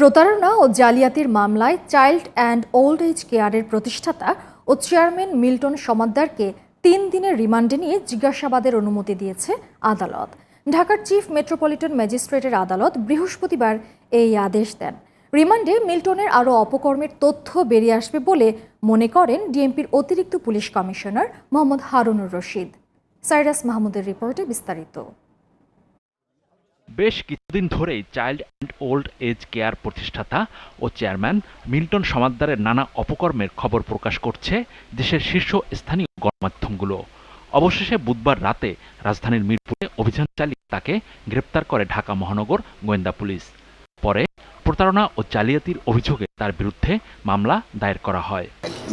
প্রতারণা ও জালিয়াতির মামলায় চাইল্ড অ্যান্ড ওল্ড এজ কেয়ারের প্রতিষ্ঠাতা ও চেয়ারম্যান মিল্টন সমাদ্দারকে তিন দিনের রিমান্ডে নিয়ে জিজ্ঞাসাবাদের অনুমতি দিয়েছে আদালত। ঢাকার চিফ মেট্রোপলিটন ম্যাজিস্ট্রেটের আদালত বৃহস্পতিবার এই আদেশ দেন। রিমান্ডে মিল্টনের আরও অপকর্মের তথ্য বেরিয়ে আসবে বলে মনে করেন ডিএমপির অতিরিক্ত পুলিশ কমিশনার মোহাম্মদ হারুনুর রশিদ। সাইরাস মাহমুদের রিপোর্টে বিস্তারিত। বেশ কিছুদিন ধরেই child and old age care প্রতিষ্ঠাতা ও চেয়ারম্যান মিল্টন সমাদ্দারের নানা অপকর্মের খবর প্রকাশ করছে দেশের শীর্ষ স্থানীয় গণমাধ্যমগুলো। অবশেষে বুধবার রাতে রাজধানীর মিরপুরে অভিযান চালিয়ে তাকে গ্রেপ্তার করে ঢাকা মহানগর গোয়েন্দা পুলিশ। পরে প্রতারণা ও জালিয়াতির অভিযোগে তার বিরুদ্ধে মামলা দায়ের করা হয়।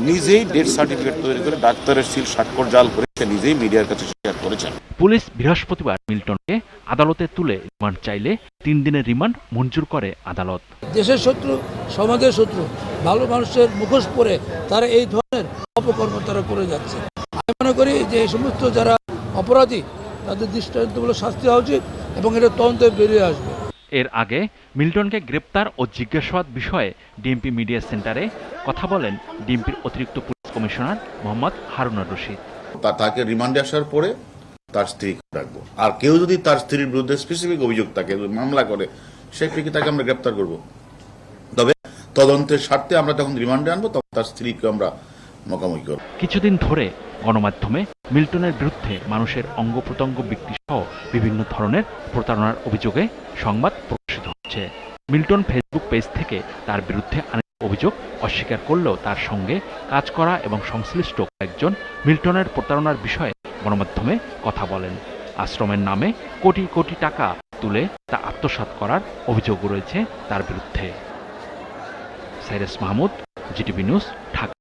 নিজেই ডেথ সার্টিফিকেট তৈরি করে ডাক্তারের সিল, স্বাক্ষর, জাল করে নিজেই মিডিয়ার কাছে শেয়ার করেছেন। পুলিশ বৃহস্পতিবার মিল্টনকে আদালতে তুলে রিমান্ড চাইলে তিন দিনের রিমান্ড মঞ্জুর করে আদালত। দেশের শত্রু সমাজের শত্রু ভালো মানুষের মুখোশ পরে তারা এই ধরনের অপকর্ম তারা করে যাচ্ছে। আমি মনে করি যে এই সমস্ত যারা অপরাধী তাদের দৃষ্টান্তমূলক শাস্তি হওয়া উচিত এবং এটা তদন্তে বেরিয়ে আসবে। এর আগে মিল্টনকে গ্রেপ্তার ও জিজ্ঞাসাবাদ বিষয়ে ডিএমপি মিডিয়া সেন্টারে কথা বলেন ডিএমপির অতিরিক্ত পুলিশ কমিশনার মোহাম্মদ হারুনুর রশিদ। তাকে রিমান্ডে আসার পরে তার স্ত্রী রাখব আর কেউ যদি তার স্ত্রীর বিরুদ্ধে স্পেসিফিক অভিযোগ থাকে, মামলা করে সেক্ষেত্রে তাকে আমরা গ্রেপ্তার করব। তবে তদন্তের স্বার্থে আমরা যখন রিমান্ডে আনব, তখন তার স্ত্রীকে আমরা মোকামুখি করব। কিছুদিন ধরে গণমাধ্যমে মিল্টনের বিরুদ্ধে মানুষের অঙ্গ প্রত্যঙ্গ বিক্রি সহ বিভিন্ন ধরনের প্রতারণার অভিযোগে সংবাদ প্রকাশিত হচ্ছে। মিল্টন ফেসবুক পেজ থেকে তার বিরুদ্ধে অভিযোগ অস্বীকার করলেও তার সঙ্গে কাজ করা এবং সংশ্লিষ্ট কয়েকজন মিল্টনের প্রতারণার বিষয়ে গণমাধ্যমে কথা বলেন। আশ্রমের নামে কোটি কোটি টাকা তুলে তা আত্মসাত করার অভিযোগ রয়েছে তার বিরুদ্ধে। Cyrus Mahmud, GTV news, Dhaka.